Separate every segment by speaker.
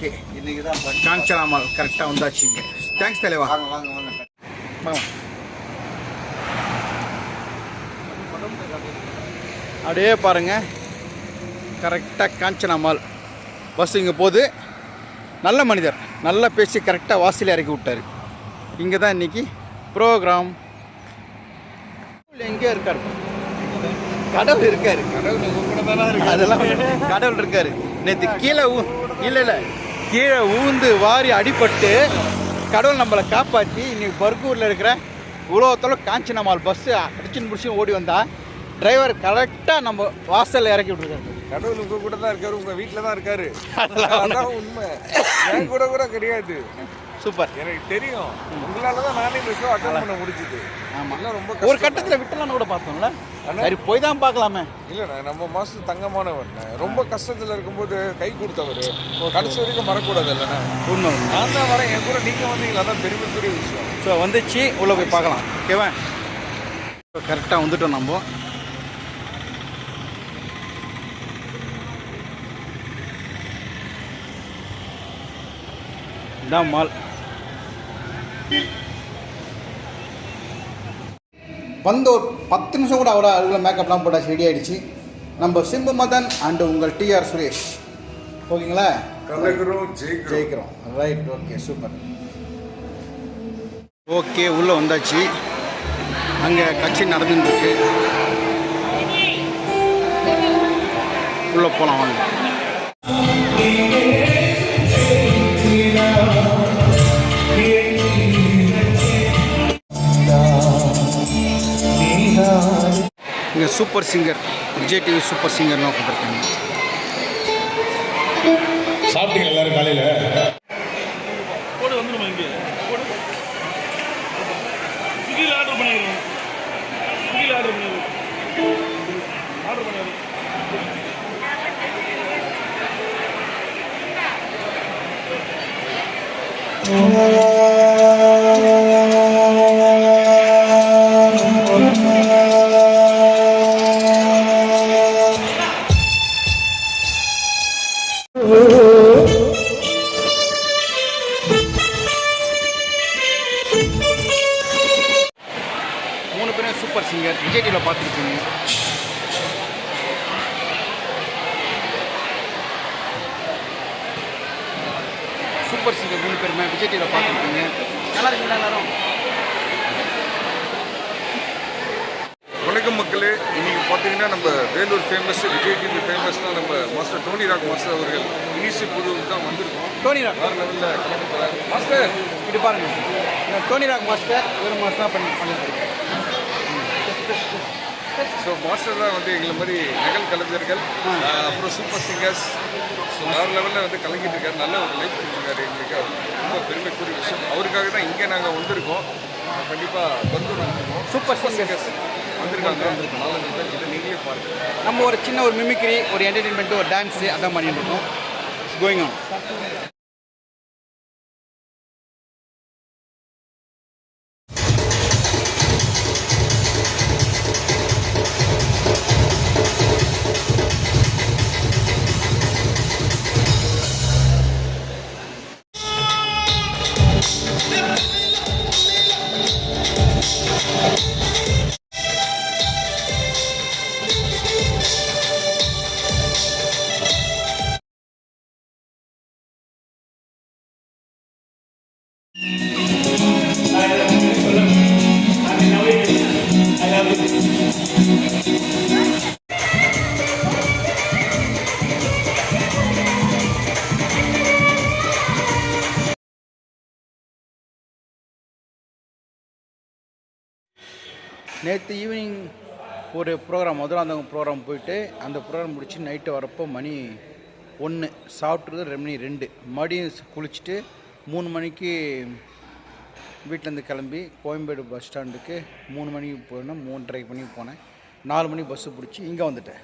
Speaker 1: Okay
Speaker 2: இன்னைக்கு தான் படி-
Speaker 1: காஞ்சனாமல் கரெக்டாக வந்தாச்சுங்க தேங்க்ஸ் தலைவா.
Speaker 2: வாங்க வாங்க வாங்க.
Speaker 1: வாங்க. அப்படியே பாருங்க. கரெக்டாக காஞ்சனாமால். பஸ் இங்கே போகுது நல்ல மனிதர். நல்லா பேசி கரெக்டாக வாசலில் இறக்கி விட்டார். இங்கே தான் இன்னைக்கு ப்ரோக்ராம் எங்கேயோ இருக்காரு? கடவுள் இருக்காரு.
Speaker 2: கடவுள்
Speaker 1: அதெல்லாம் கடவுள் இருக்காரு. நேற்று கீழே இல்லை இல்லை. கீழே ஊந்து வாரி அடிபட்டு கடவுள் நம்மளை காப்பாற்றி இன்னைக்கு பர்கூரில் இருக்கிற உலகத்தில் காஞ்சனமால் பஸ்ஸு அடிச்சுன்னு பிடிச்சி ஓடி வந்தா டிரைவர் கரெக்டாக நம்ம வாசலில் இறக்கி விட்டுருக்காரு.
Speaker 2: கடவுள் உங்க கூட தான் இருக்காரு உங்க வீட்ல தான் இருக்காரு. அதான் உண்மை. என் கூட கூட கிடையாது.
Speaker 1: சூப்பர்.
Speaker 2: எனக்கு தெரியும். உங்களால தான் நானே ஷோ அட்டன் பண்ண முடிஞ்சுது.
Speaker 1: ஆமாம்
Speaker 2: ரொம்ப
Speaker 1: ஒரு. கட்டத்தில் விட்டலான்னு கூட பார்த்தோம்ல. சரி போய் தான் பார்க்கலாமே
Speaker 2: இல்லண்ணா நம்ம மாஸ்டர் தங்கமானவர் ரொம்ப கஷ்டத்துல இருக்கும்போது கை கொடுத்தவர். கடைசி வரைக்கும் மறக்கூடாது இல்லைண்ணா
Speaker 1: உண்மை
Speaker 2: நான் தான் வரேன். என் கூட நீங்க வந்தீங்களா? அதான் பெருமைக்குரிய விஷயம்.
Speaker 1: ஸோ வந்துச்சு. உள்ளே போய் பார்க்கலாம். ஓகேவா கரெக்டாக வந்துட்டோம் நம்ம. இதான் மால் வந்து ஒரு பத்து நிமிஷம் கூட அவ்வளோ அதுக்குள்ள மேக்கப்லாம் போட்டாச்சு ரெடி ஆயிடுச்சு. நம்ம சிம்பு மதன் அண்டு உங்கள் டிஆர் சுரேஷ். ஓகேங்களா?
Speaker 2: கலக்கிறோம் ஜெயிக்கிறோம்.
Speaker 1: ரைட் ஓகே சூப்பர் ஓகே உள்ளே வந்தாச்சு. அங்கே கட்சி நடந்துட்டு இருக்கு உள்ளே போகலாம் வாங்க. இங்கே super singer Vijay TV super சிங்கர்னு கொடுத்துருக்காங்க
Speaker 3: சாப்பிட்டீங்க எல்லாரும் காலையில?
Speaker 4: போடு வந்துடுமா இங்கே. ஸ்விக்கியில் ஆர்டர் ஸ்விக்கியில் ஆர்டர் ஆர்டர்
Speaker 1: விஜய் டிவியில் பார்த்துருக்கீங்க. நல்லா இருக்கீங்களா எல்லாரும்?
Speaker 2: வணக்கம் மக்களே. இன்னைக்கு பார்த்தீங்கன்னா நம்ம Vellore famous Vijay TV famous தான் நம்ம மாஸ்டர் டோனி ராக் மாஸ்டர் அவர்கள் இனிசி புதுவுக்கு தான் வந்திருக்கோம்.
Speaker 1: டோனி ராக்
Speaker 2: வேறு லெவலில் மாஸ்டர்
Speaker 1: இது பாருங்க. இந்த டோனி ராக் மாஸ்டர் இவர் மாஸ்டர் பண்ணி பண்ணிட்டு
Speaker 2: ஸோ மாஸ்டர் தான் வந்து எங்களை மாதிரி நகல் கலைஞர்கள் அப்புறம் சூப்பர் சிங்கர்ஸ் ஸோ வேறு லெவலில் வந்து கலங்கிட்டு இருக்காரு. நல்ல ஒரு லைஃப் கொடுத்துருக்காரு எங்களுக்கு. ரொம்ப பெருமைக்குரிய விஷயம். அவருக்காக தான் இங்கே நாங்கள் வந்திருக்கோம். கண்டிப்பாக பந்தூர் வந்திருக்கோம்.
Speaker 1: சூப்பர்
Speaker 2: சூப்பர்
Speaker 1: சிங்கர்
Speaker 2: சிங்கர்ஸ் வந்திருக்காங்க. நாலஞ்சு பேர் இதை நீங்களே பாருங்கள்
Speaker 1: நம்ம ஒரு சின்ன ஒரு மிமிக்ரி ஒரு என்டர்டெயின்மெண்ட் ஒரு டான்ஸு அதான் பண்ணிட்டு இருக்கோம். கோயிங் ஆன் நேற்று ஈவினிங் ஒரு ப்ரோக்ராம் மதுராந்தகம் ப்ரோக்ராம் போயிட்டு அந்த ப்ரோக்ராம் முடிச்சு நைட்டு வரப்போ மணி ஒன்று சாப்பிட்றது ரெண்டு மணி ரெண்டு. மறுபடியும் குளிச்சுட்டு மூணு மணிக்கு வீட்டிலேருந்து கிளம்பி கோயம்பேடு பஸ் ஸ்டாண்டுக்கு மூணு மணிக்கு போனேன் மூன்றரை மணிக்கு போனேன். நாலு மணி பஸ்ஸு பிடிச்சி இங்கே வந்துட்டேன்.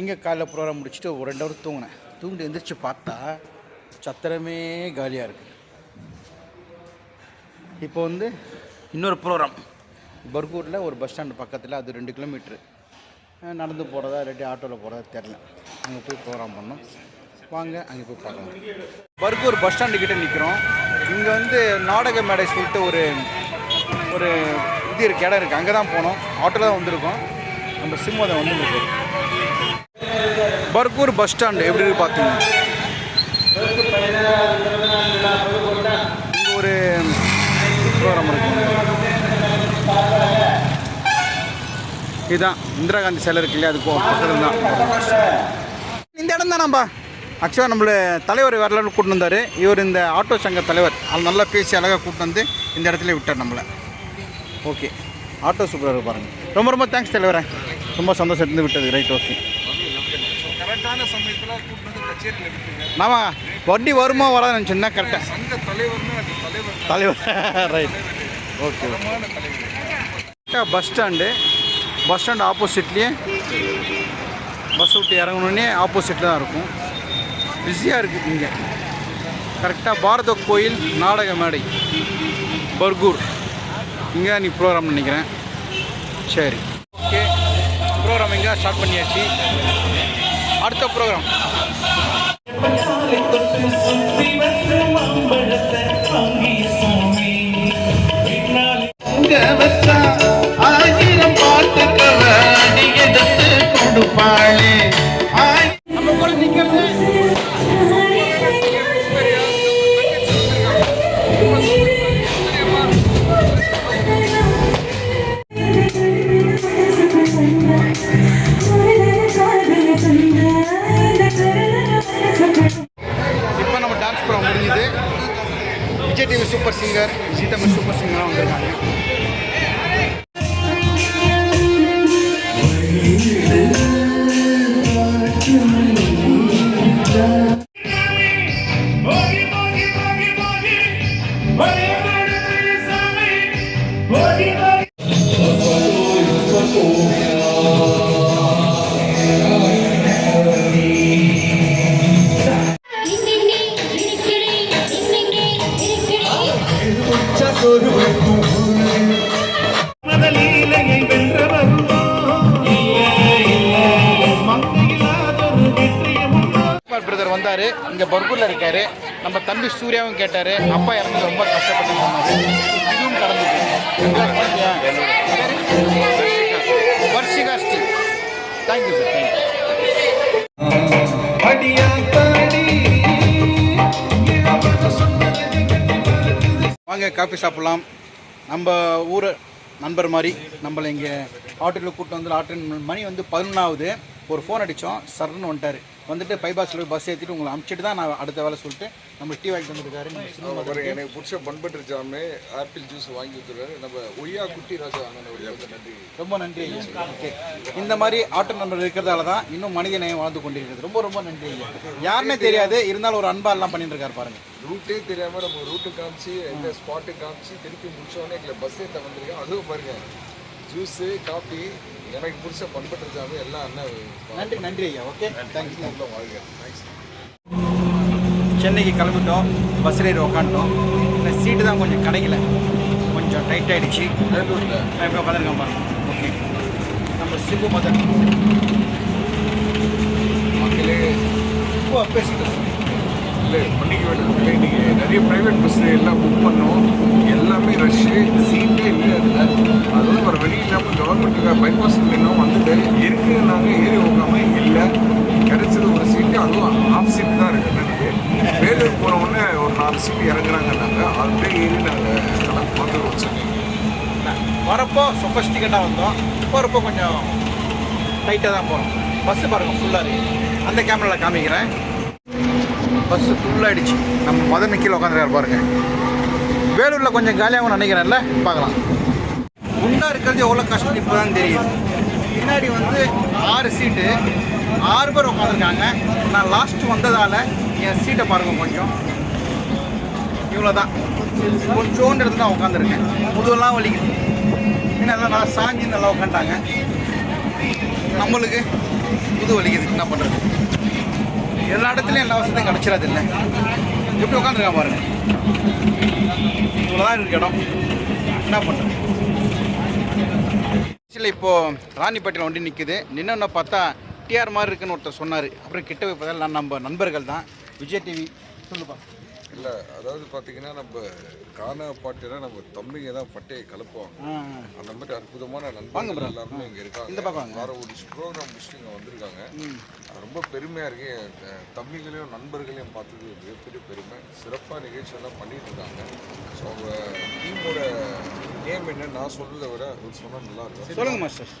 Speaker 1: இங்கே காலைல ப்ரோக்ராம் முடிச்சுட்டு ஒரு ரெண்டு ஹவர் தூங்கினேன். தூங்கிட்டு எந்திரிச்சு பார்த்தா சத்திரமே காலியாக இருக்குது இப்போ வந்து இன்னொரு ப்ரோக்ராம் பர்கூரில் ஒரு பஸ் ஸ்டாண்டு பக்கத்தில் அது ரெண்டு கிலோமீட்ரு நடந்து போகிறதா இல்லாட்டி ஆட்டோவில் போகிறதா தெரில அங்கே போய் ப்ரோக்ராம் பண்ணோம். வாங்க அங்கே போய் பார்க்கலாம். பர்கூர் பஸ் ஸ்டாண்டு கிட்ட நிற்கிறோம் இங்கே வந்து நாடக மேடை சொல்லிட்டு ஒரு ஒரு இது இருக்கு இடம் இருக்குது அங்கே தான் போனோம். ஆட்டோவில் தான் வந்திருக்கோம். நம்ம சிம்மதம் வந்து இருக்கு பர்கூர் பஸ் ஸ்டாண்டு எப்படி இருக்கு பார்த்தீங்கன்னா இங்கே ஒரு ப்ரோக்ராம் இருக்கு. இதுதான் இந்திரா காந்தி சிலை இருக்கு இல்லையா? அதுக்கு பக்கத்தில் தான். இந்த இடம் தானாம்பா நம்ம ஆக்சுவலாக நம்மள தலைவர் வரலாறு கூட்டிட்டு வந்தார். இவர் இந்த ஆட்டோ சங்க தலைவர். அது நல்லா பேசி அழகாக கூப்பிட்டு வந்து இந்த இடத்துல விட்டார் நம்மளை. ஓகே. ஆட்டோ சூப்பராக இருக்கு பாருங்க. ரொம்ப ரொம்ப தேங்க்ஸ் தலைவரே. ரொம்ப சந்தோஷம் இருந்து விட்டது. ரைட் ஓகே
Speaker 2: கரெக்டான சமயத்தில் கூட்டு
Speaker 1: நாம வண்டி வருமா வராது நினச்சேன்னா கரெக்டாக
Speaker 2: சங்க தலைவர்.
Speaker 1: தலைவர். ரைட் ஓகே கரெக்டாக பஸ் ஸ்டாண்டு பஸ் ஸ்டாண்ட் ஆப்போசிட்லேயே பஸ் விட்டு இறங்கணுன்னே ஆப்போசிட்டில் தான் இருக்கும். பிஸியாக இருக்குது இங்கே. கரெக்டாக பாரத கோயில் நாடக மேடை பர்கூர். இங்கே நீ ப்ரோக்ராம் நினைக்கிறேன். சரி. ஓகே. ப்ரோக்ராம் இங்கே ஸ்டார்ட் பண்ணியாச்சு. அடுத்த ப்ரோக்ராம்
Speaker 5: ஆயிரம்
Speaker 1: Whatever it is, I mean, forgive. சூர்யாவும் கேட்டார். அப்பா இறந்து ரொம்ப கஷ்டப்பட்டு இதுவும் கடந்து Varshika Sri thank you sir thank you வாங்க காஃபி சாப்பிட்லாம். நம்ம ஊர் நண்பர் மாதிரி நம்மளை இங்கே ஆட்டோவில் கூப்பிட்டு வந்து ஆட்டோ மணி வந்து பதினொன்றாவது ஒரு ஃபோன் அடித்தோம் சர்ன்னு வந்துட்டார். வந்துட்டு பைபாஸில் பஸ் ஏற்றிட்டு உங்களை அமுச்சிட்டு தான் நான் அடுத்த வேலை சொல்லிட்டு நம்ம டீ வாங்கிட்டு வந்துருக்காரு.
Speaker 2: எனக்கு பிடிச்ச பண்பட்டு ஜாமு ஆப்பிள் ஜூஸ் வாங்கி கொடுத்துருக்காரு நம்ம ஒய்யா குட்டி ராஜா அண்ணனுடைய நன்றி.
Speaker 1: ரொம்ப நன்றி ஓகே இந்த மாதிரி ஆட்டோ நண்பர் இருக்கிறதால தான் இன்னும் மனித நேயம் வாழ்ந்து கொண்டிருக்கிறது. ரொம்ப ரொம்ப நன்றி யாருன்னே தெரியாது இருந்தாலும் ஒரு அன்பா எல்லாம் பண்ணிட்டு இருக்காரு பாருங்க.
Speaker 2: ரூட்டே தெரியாம நம்ம ரூட்டு காமிச்சு எந்த ஸ்பாட்டு காமிச்சு திருப்பி முடிச்சோடனே எங்களை பஸ் ஏற்ற வந்திருக்கோம் அதுவும் பாருங்க ஜூஸு காஃபி எனக்கு பிடிச்ச பண்பட்டு ஜாமு எல்லாம் அண்ணன்
Speaker 1: நன்றி நன்றி ஐயா. ஓகே தேங்க்யூ
Speaker 2: வாழ்க. தேங்க்ஸ்
Speaker 1: சென்னைக்கு கிளம்பிட்டோம். பஸ்ஸில் ஏறி உக்காந்துட்டோம். இந்த சீட்டு தான் கொஞ்சம் கிடைக்கல. கொஞ்சம் டைட் ஆகிடுச்சு இப்போ பாருங்க. ஓகே நம்ம சிம்பு மதன்.
Speaker 2: மக்களே.
Speaker 1: இப்போ பேசிட்டு
Speaker 2: இல்லை பண்ணிக்க இல்லை நீங்கள் நிறைய ப்ரைவேட் பஸ் எல்லாம் புக் பண்ணோம். எல்லாமே ரஷ்ஷு சீட்டே இல்லை அதில். வந்து ஒரு வழி இல்லாமல் கவர்மெண்ட்டுக்கு பைபாஸ் இல்லைன்னா வந்துட்டு இருக்கு. நாங்கள் ஏறி உட்காம இல்லை. கிடைச்சது ஒரு சீட்டு அதுவும் ஆஃப் சீட்டு தான் இருக்குது எனக்கு வேலூர் போன உடனே ஒரு நாலு சீட்டு இறங்குறாங்க நாங்கள் ஏறி நாங்கள் கணக்கு பார்த்து வச்சுருக்கோம்.
Speaker 1: வரப்போ சொஃபஸ்டிகேட்டாக வந்தோம். போகிறப்போ கொஞ்சம் டைட்டாக தான் போகிறோம் பஸ்ஸு பாருங்கள் ஃபுல்லாக இருக்குது அந்த கேமராவில் காமிக்கிறேன். பஸ்ஸு ஃபுல்லாகிடுச்சு நம்ம மதன் கீழே உட்காந்துருக்காரு பாருங்க. வேலூரில் கொஞ்சம் காலியாகவும் நினைக்கிறேன்ல பார்க்கலாம். குண்டா இருக்கிறது எவ்வளோ கஷ்டம் இப்போ தான் தெரியுது. பின்னாடி வந்து ஆறு சீட்டு ஆறு பேர் உட்காந்துருக்காங்க நான் லாஸ்ட் வந்ததால் என் சீட்டை பாருங்கள் கொஞ்சம். இவ்வளோ தான் கொஞ்சோண்டு இடத்துல தான் உட்காந்துருக்கேன் முதுவெல்லாம் வலிக்குது. ஏன்னா நல்லா சாஞ்சி நல்லா உட்காந்துட்டாங்க நம்மளுக்கு முது வலிக்குது. என்ன பண்ணுறது எல்லா இடத்துலையும் எல்லா வசதியும் கிடச்சிடாது இல்லை எப்படி உட்காந்துருக்கான் பாருங்க. இவ்வளோதான் இருக்கு இடம். என்ன பண்ணுறது ஆக்சுவலி இப்போது ராணிப்பேட்டையில் வண்டி நிற்குது நின்னோன்னு பார்த்தா டிஆர் மாதிரி இருக்குன்னு ஒருத்தர் சொன்னார். அப்புறம் கிட்ட போய் பார்த்தா நான் நம்ம நண்பர்கள் தான். விஜய் டிவி சொல்லுப்பா.
Speaker 2: இல்லை அதாவது பார்த்தீங்கன்னா நம்ம கானா பாட்டுனா நம்ம தம்பிங்க தான் பட்டையை கலப்புவாங்க. அந்த மாதிரி அற்புதமான நண்பர்கள். எல்லாருமே இங்கே இருக்காங்க. வார ஒரு ப்ரோக்ராம் முடிச்சுட்டு இங்கே வந்திருக்காங்க. ரொம்ப பெருமையாக இருக்கு. தம்பிகளையும் நண்பர்களையும் பார்த்தது மிகப்பெரிய பெருமை. சிறப்பாக நிகழ்ச்சி எல்லாம் பண்ணிட்டு இருக்காங்க. ஸோ அவங்க டீமோட நேம் என்ன நான் சொல்றதை விட அவர் சொன்னால் நல்லா இருக்கும்.
Speaker 1: சொல்லுங்க மாஸ்டர்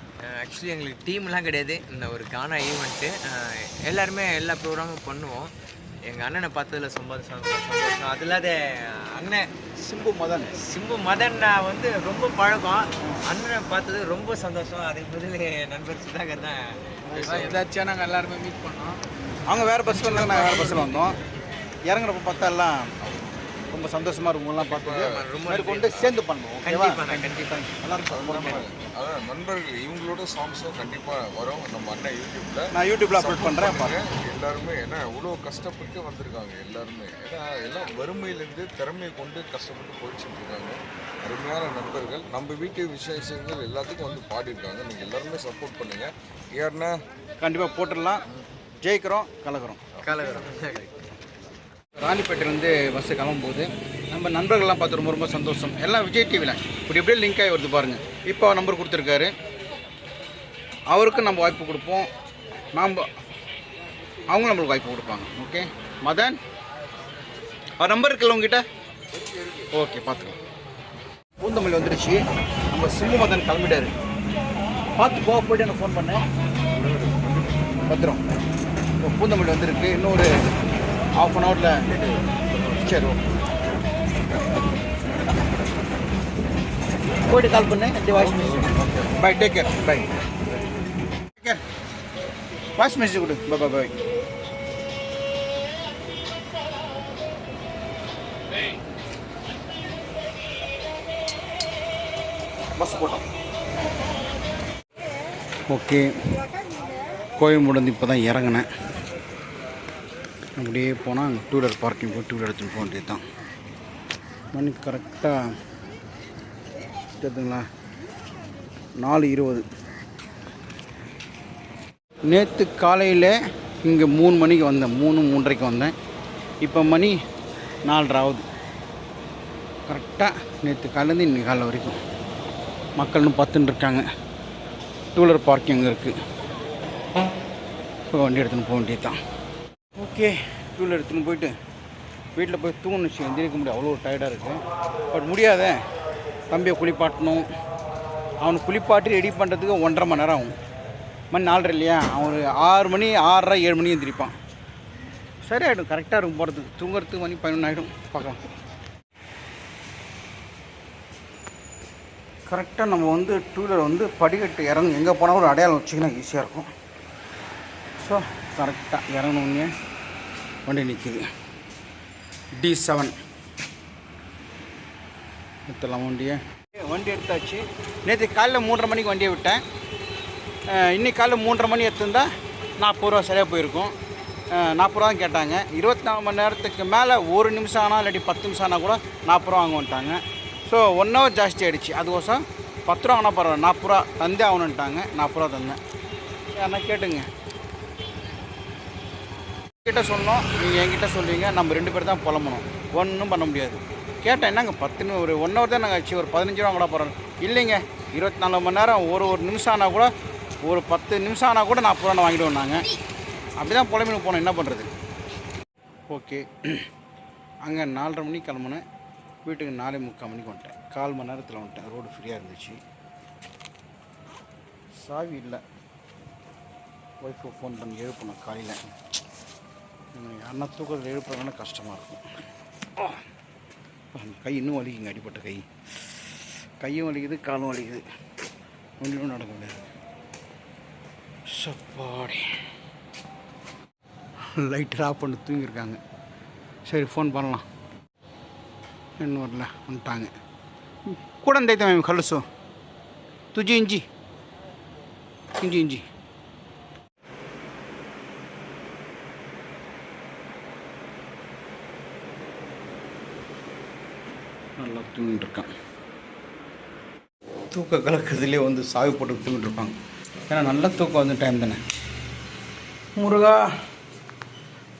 Speaker 6: ஆக்சுவலி எங்களுக்கு டீம்லாம் கிடையாது. இந்த ஒரு கானா ஈவெண்ட்டு எல்லாருமே எல்லா ப்ரோக்ராமும் பண்ணுவோம். எங்கள் அண்ணனை பார்த்ததுல ரொம்ப சந்தோஷம். சந்தோஷம் அது இல்லாத அண்ணன்.
Speaker 1: சிம்பு மதன்.
Speaker 6: சிம்பு மதன் நான் வந்து ரொம்ப பழக்கம். அண்ணனை பார்த்தது ரொம்ப சந்தோஷம். அதுக்கு பதில் நண்பர் சுதாகர் தான்
Speaker 1: ஏதாச்சும் நாங்கள் எல்லாருமே மீட் பண்ணோம். அவங்க வேறு பஸ்ஸில் இருந்தாங்க நாங்கள் வேறு பஸ்ஸில் வந்தோம். இறங்குறப்ப பார்த்தா எல்லாம் ரொம்ப சந்தோஷமாக இருக்கும்லாம் பார்த்தது
Speaker 6: ரொம்ப
Speaker 1: மாதிரி கொண்டு சேர்ந்து பண்ணுவோம் ஓகேவா?
Speaker 6: கண்டிப்பாக கண்டிப்பாக
Speaker 1: இருக்கும்
Speaker 2: அதான் நண்பர்கள் இவங்களோட சாங்ஸும் கண்டிப்பாக வரும். நம்ம அண்ணன் யூடியூப்ல
Speaker 1: நான் யூடியூப்ல அப்லோட் பண்ணுறேன்
Speaker 2: பண்ணுங்க. எல்லாருமே ஏன்னா இவ்வளோ கஷ்டப்பட்டு வந்திருக்காங்க எல்லாருமே. ஏன்னா எல்லாம் வறுமையிலேருந்து திறமையை கொண்டு கஷ்டப்பட்டு போயிட்டு இருக்காங்க. அருமையான நண்பர்கள். நம்ம வீட்டு விசேஷங்கள் எல்லாத்துக்கும் வந்து பாடியிருக்காங்க. நீங்கள் எல்லாருமே சப்போர்ட் பண்ணுங்க. யாருன்னா
Speaker 1: கண்டிப்பாக போட்டுடலாம். ஜெயிக்கிறோம் கலக்கிறோம்
Speaker 6: கலவரம்
Speaker 1: ராணிப்பேட்டையிலேருந்து பஸ்ஸு கிளம்பும்போது நம்ம நண்பர்கள்லாம் பார்த்து ரொம்ப ரொம்ப சந்தோஷம். எல்லாம் விஜய் டிவியில் இப்படி எப்படியே லிங்க் ஆகி வருது பாருங்கள் இப்போ அவர் நம்பர் கொடுத்துருக்காரு. அவருக்கும் நம்ம வாய்ப்பு கொடுப்போம். நாம் அவங்க நம்மளுக்கு வாய்ப்பு கொடுப்பாங்க. ஓகே மதன்? அவர் நம்பர் இருக்குல்ல உங்ககிட்ட? ஓகே பார்த்துக்கலாம். பூந்தமல்லி வந்துடுச்சு நம்ம சிம்மு மதன் கிளம்பிட்டாரு. பார்த்து போக போயிட்டு எனக்கு ஃபோன் பண்ணேன் பத்திரம். இப்போ பூந்தமல்லி வந்திருக்கு. இன்னொரு ஆஃப் அன் ஹவரில் சரி ஓகே போயிட்டு கால் பண்ணு அப்படி voice message bye take care bye take care wash machine கொடு. பை பை பை பஸ் போட்டோம். ஓகே. கோயில் இப்போ தான் இறங்கினேன். அப்படியே போனால் அங்கே டூ வீலர் பார்க்கிங் போய் டூ வீலர் எடுத்துகிட்டு போக வேண்டியது தான். மணி கரெக்டாக தெரியுதுங்களா? நாலு இருபது. நேற்று காலையில் இங்கே மூணு மணிக்கு வந்தேன். மூணு மூன்றரைக்கு வந்தேன். இப்போ மணி நாலரை ஆகுது. கரெக்டாக நேற்று காலேருந்து இன்றைக்கி காலை வரைக்கும். மக்கள்னு பத்துன்னு இருக்காங்க. டூ வீலர் பார்க்கிங் இருக்குது இப்போ வண்டி எடுத்துன்னு போக வேண்டியது தான். ஓகே டூவில் எடுத்துன்னு போயிட்டு வீட்டில் போய் தூங்கணுச்சு எந்திரிக்க முடியாது. அவ்வளோ டயர்டாக இருக்குது பட் முடியாத. தம்பியை குளிப்பாட்டணும். அவனை குளிப்பாட்டி ரெடி பண்ணுறதுக்கு ஒன்றரை மணி நேரம் ஆகும். மணி நாலரை இல்லையா? அவன் ஒரு ஆறு மணி ஆறரை ஏழு மணி எந்திரிப்பான். ஆகிடும் கரெக்டாக இருக்கும் போகிறதுக்கு தூங்குறதுக்கு மணி பதினொன்று ஆகிடும் பார்க்கலாம். கரெக்டாக நம்ம வந்து டூ வீலர் வந்து படிக்கட்டு இறங்கு எங்கே போனால் ஒரு அடையாளம் வச்சிங்கன்னா ஈஸியாக இருக்கும். ஸோ கரெக்டாக இறங்கணுன்னே வண்டி நிற்கிது டி செவன் எடுத்துடலாம் வண்டியை. வண்டி எடுத்தாச்சு. நேற்று காலையில் மூன்றரை மணிக்கு வண்டியை விட்டேன். இன்றைக்கி இன்னைக்கு காலைல மூன்றரை மணி எடுத்திருந்தா நாற்பது ரூபா சரியாக போயிருக்கும். நாற்பது ரூபா கேட்டாங்க. இருபத்தி நாலு மணி நேரத்துக்கு மேலே ஒரு நிமிஷம் ஆனால் இல்லாட்டி பத்து நிமிஷம் ஆனால் கூட நாற்பது ரூபா வாங்க வந்துட்டாங்க. ஸோ ஒன் ஹவர் ஜாஸ்தி ஆகிடுச்சு அதுக்கோசம் பத்து ரூபா ஆனால் பரவாயில்ல. நாற்பது ரூபா தந்தே ஆகணுன்ட்டாங்க நாற்பது ரூபா தந்தேன். யாருன்னா கேட்டுங்க. கிட்ட சொன்னோம் நீங்கள் என்கிட்ட சொல்லுவீங்க நம்ம ரெண்டு பேர் தான் புலம்பணும். ஒன்றும் பண்ண முடியாது. கேட்டேன் என்னங்க பத்து ஒரு ஒன் ஹவர் தான் நாங்கள் ஆச்சு ஒரு பதினஞ்சு ரூபா கூட போகிறோம் இல்லைங்க இருபத்தி நாலு மணி நேரம் ஒரு ஒரு நிமிஷம் ஆனால் கூட ஒரு பத்து நிமிஷம் ஆனால் கூட நாற்பது ரூபா வாங்கிடுவோம் நாங்கள் அப்படி தான் புலம்பின்னு போனோம் என்ன பண்ணுறது ஓகே. அங்கே நாலரை மணிக்கு கிளம்புனேன். வீட்டுக்கு நாலே முக்கால் மணிக்கு வந்துட்டேன். கால் மணி நேரத்தில் வந்துட்டேன். ரோடு ஃப்ரீயாக இருந்துச்சு. சாவி இல்லை. ஒய்ஃபை ஃபோன் பண்ணி எழுப்பணும் காலையில். யாருன்னா தூக்கத்தில் எழுப்புறதுனா கஷ்டமாக இருக்கும். கை இன்னும் வலிக்குங்க அடிப்பட்ட கை. கையும் வலிக்குது காலும் வலிக்குது. ஒன்றும் நடக்க முடியாது சப்பாடி. லைட்டர் ஆஃப் பண்ணி தூங்கியிருக்காங்க. சரி ஃபோன் பண்ணலாம். இன்னும் வரல வந்துட்டாங்க. கூட தைத்த மேம் கலுசு துஜி இஞ்சி. இஞ்சி இஞ்சி. நல்லா தூங்கிட்டு இருக்கான் தூக்க கலக்கத்துலேயே வந்து சாவி போட்டு தூங்கிட்டு இருப்பாங்க ஏன்னா நல்ல தூக்கம் வந்து டைம் தானே. முருகா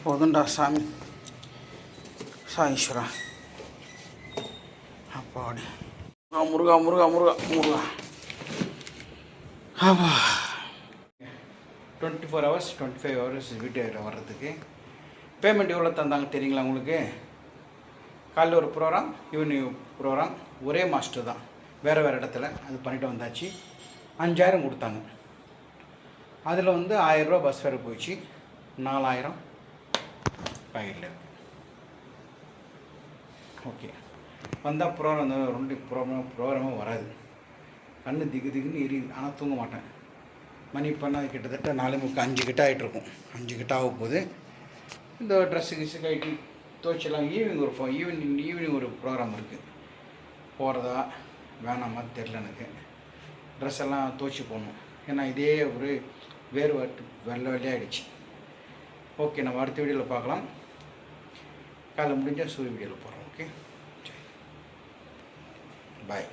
Speaker 1: போதுண்டா சாமி. சாயீஸ்வரா. அப்பாடி. முருகா முருகா முருகா முருகா அப்பா. Twenty four hours twenty five hours வீட்டு வர்றதுக்கு. பேமெண்ட் எவ்வளோ தந்தாங்க தெரியுங்களா உங்களுக்கு? காலைல ஒரு ப்ரோக்ராம் ஈவினிங் ப்ரோக்ராம் ஒரே மாஸ்டர் தான். வேறு வேறு இடத்துல அது பண்ணிட்டு வந்தாச்சு. அஞ்சாயிரம் கொடுத்தாங்க. அதில் வந்து ஆயிரரூபா பஸ் ஃபேர் போயிடுச்சு. நாலாயிரம் பாக்கெட்டில் ஓகே வந்தால் ப்ரோக்ராம் வந்து ரெண்டு ப்ரோக்ராம் ப்ரோக்ராமும் வராது. கண்ணு திகு திகுன்னு எரியுது. ஆனால் தூங்க மாட்டேன். மணி பண்ணால் கிட்டத்தட்ட நாலு முக்கு அஞ்சு கிட்ட ஆகிட்டு இருக்கும். அஞ்சு கிட்ட ஆக போகுது. இந்த ட்ரெஸ்ஸு கிஸ்ஸு கைட்டி துவைச்சலாம் ஈவினிங் ஒரு ஃபோ ஈவினிங் ஈவினிங் ஒரு ப்ரோக்ராம் இருக்குது போகிறதா வேணாமா தெரில எனக்கு. ட்ரெஸ் எல்லாம் துவைச்சி போடணும். ஏன்னா இதே ஒரு வேறு வாட்டு வெள்ளை வெள்ளையாகிடுச்சு ஓகே நம்ம அடுத்த வீடியோவில் பார்க்கலாம். காலை முடிஞ்சால் சூரிய வீடியோவில் போகிறோம் ஓகே பாய்